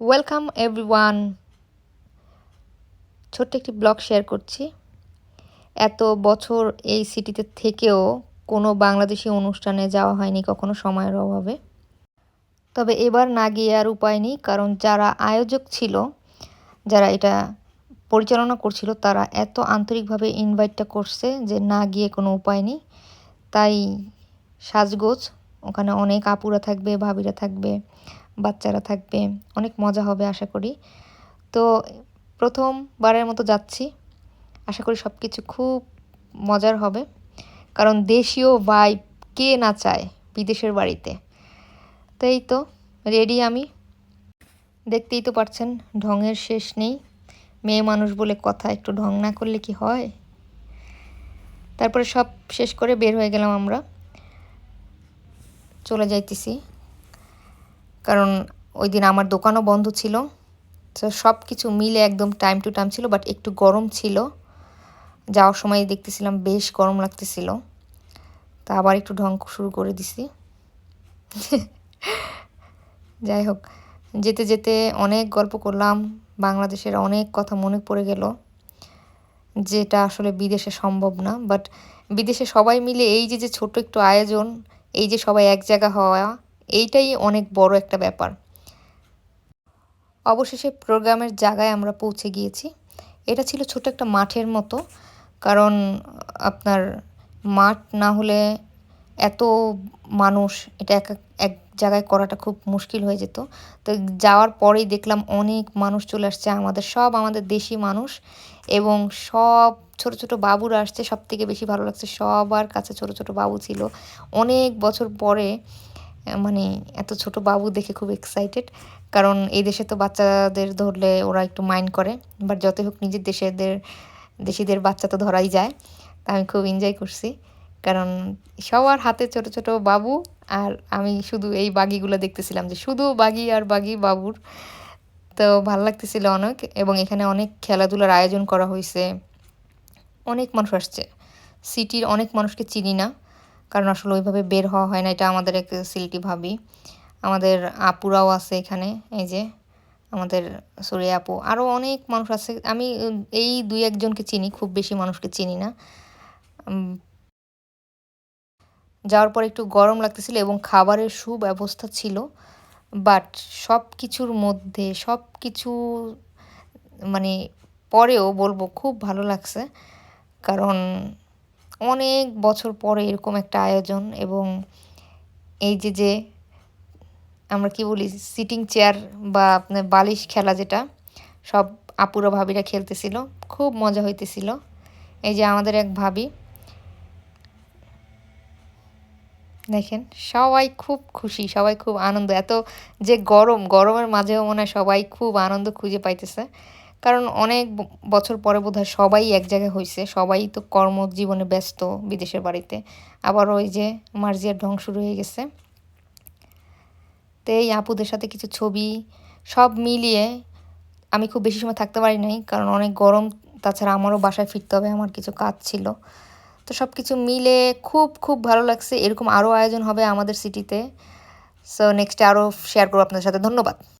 Welcome everyone ছোট্ট একটি blog share করছি। এত বছর এই সিটিতে থেকেও কোনো বাংলাদেশি অনুষ্ঠানে যাওয়া হয়নি কখনো সময়ের অভাবে। তবে এবার না গিয়ে আর উপায় নেই, কারণ যারা আয়োজক ছিল, যারা এটা পরিচালনা করছিল, তারা এত আন্তরিকভাবে ইনভাইটটা করছে যে না গিয়ে কোনো উপায় নেই। তাই সাজগোজ ওখানে অনেক আপুরা থাকবে, ভাবিরা থাকবে, বাচ্চারা থাকবে, অনেক মজা হবে আশা করি। তো প্রথমবারের মতো যাচ্ছি। আশা করি সব কিছু খুব মজার হবে। কারণ দেশীয় ভাইব কে না চায় বিদেশের বাড়িতে। তো এই তো রেডি আমি। দেখতেই তো পারছেন ঢঙের শেষ নেই। মেয়ে মানুষ বলে কথা, একটু ঢং না করলে কি হয়? তারপরে সব শেষ করে বের হয়ে গেলাম আমরা। চলে যাইতেছি। কারণ ওই দিন আমার দোকানও বন্ধ ছিল। তো সব কিছু মিলে একদম টাইম টু টাইম ছিল বাট একটু গরম ছিল। যাওয়ার সময় দেখতেছিলাম বেশ গরম লাগতেছিল। তা আবার একটু ঢং শুরু করে দিছি। যাই হোক, যেতে যেতে অনেক গল্প করলাম, বাংলাদেশের অনেক কথা মনে পড়ে গেল, যেটা আসলে বিদেশে সম্ভব না। বাট বিদেশে সবাই মিলে এই যে যে ছোট একটু আয়োজন এই যে সবাই এক জায়গা হওয়া, এইটাই অনেক বড় একটা ব্যাপার। অবশেষে প্রোগ্রামের জায়গায় আমরা পৌঁছে গিয়েছি। এটা ছিল ছোট একটা মাঠের মতো, কারণ আপনার মাঠ না হলে এত মানুষ, এটা এক এক জায়গায় করাটা খুব মুশকিল হয়ে যেত। তো যাওয়ার পরেই দেখলাম অনেক মানুষ চলে আসছে, আমাদের সব আমাদের দেশি মানুষ এবং সব ছোট ছোট বাবুরা আসছে সব থেকে বেশি ভালো লাগছে সবার কাছে ছোট ছোট বাবু ছিল। অনেক বছর পরে মানে এত ছোট বাবু দেখে খুব এক্সাইটেড কারণ এই দেশে তো বাচ্চাদের ধরলে ওরা একটু মাইন্ড করে বাট যতই হোক নিজের দেশেদের, দেশিদের বাচ্চা তো ধরাই যায়, তা আমি খুব এনজয় করছি। কারণ সবার হাতে ছোট ছোট বাবু, আর আমি শুধু এই বাগিগুলো দেখতেছিলাম যে শুধু বাগি আর বাগি বাবুর। তো ভালো লাগতেছিল অনেক, এবং এখানে অনেক খেলাধুলার আয়োজন করা হয়েছে অনেক মানুষ আসছে। সিটির অনেক মানুষকে চিনি না, কারণ আসলে ওইভাবে বের হওয়া হয় না, এটা আমাদের এক সিলটি ভাবি। আমাদের আপুরাও আছে এখানে, এই যে আমাদের সরি আপু আরও অনেক মানুষ আছে। আমি, এই দুই একজনকে চিনি, খুব বেশি মানুষকে চিনি না। যাওয়ার পর একটু গরম লাগতেছিল এবং খাবারের সুব্যবস্থা ছিল বাট সব কিছুর মধ্যে সব কিছু মানে পরেও বলব খুব ভালো লাগছে। কারণ অনেক বছর পরে এরকম একটা আয়োজন এবং এই যে যে আমরা কি বলি সিটিং চেয়ার বা আপনার বালিশ খেলা যেটা, সব আপুরা ভাবিরা খেলতেছিল, খুব মজা হইতেছিল। এই যে আমাদের এক ভাবি, দেখেন, সবাই খুব খুশি, সবাই খুব আনন্দ, এত যে গরম, গরমের মাঝেও মনে হয় সবাই খুব আনন্দ খুঁজে পাইতেছে। কারণ অনেক বছর পরে বোধ হয় সবাই এক জায়গায় হয়েছে সবাই তো কর্মজীবনে ব্যস্ত বিদেশের বাড়িতে। আবার ওই যে মার্জিয়ার ঢং শুরু হয়ে গেছে। তো এই আপুদের সাথে কিছু ছবি সব মিলিয়ে আমি খুব বেশি সময় থাকতে পারি নাই, কারণ অনেক গরম, তাছাড়া আমারও বাসায় ফিরতে হবে, আমার কিছু কাজ ছিল। তো সব কিছু মিলে খুব খুব ভালো লাগছে। এরকম আরও আয়োজন হবে আমাদের সিটিতে। সো নেক্সটে আরও শেয়ার করব আপনাদের সাথে। ধন্যবাদ।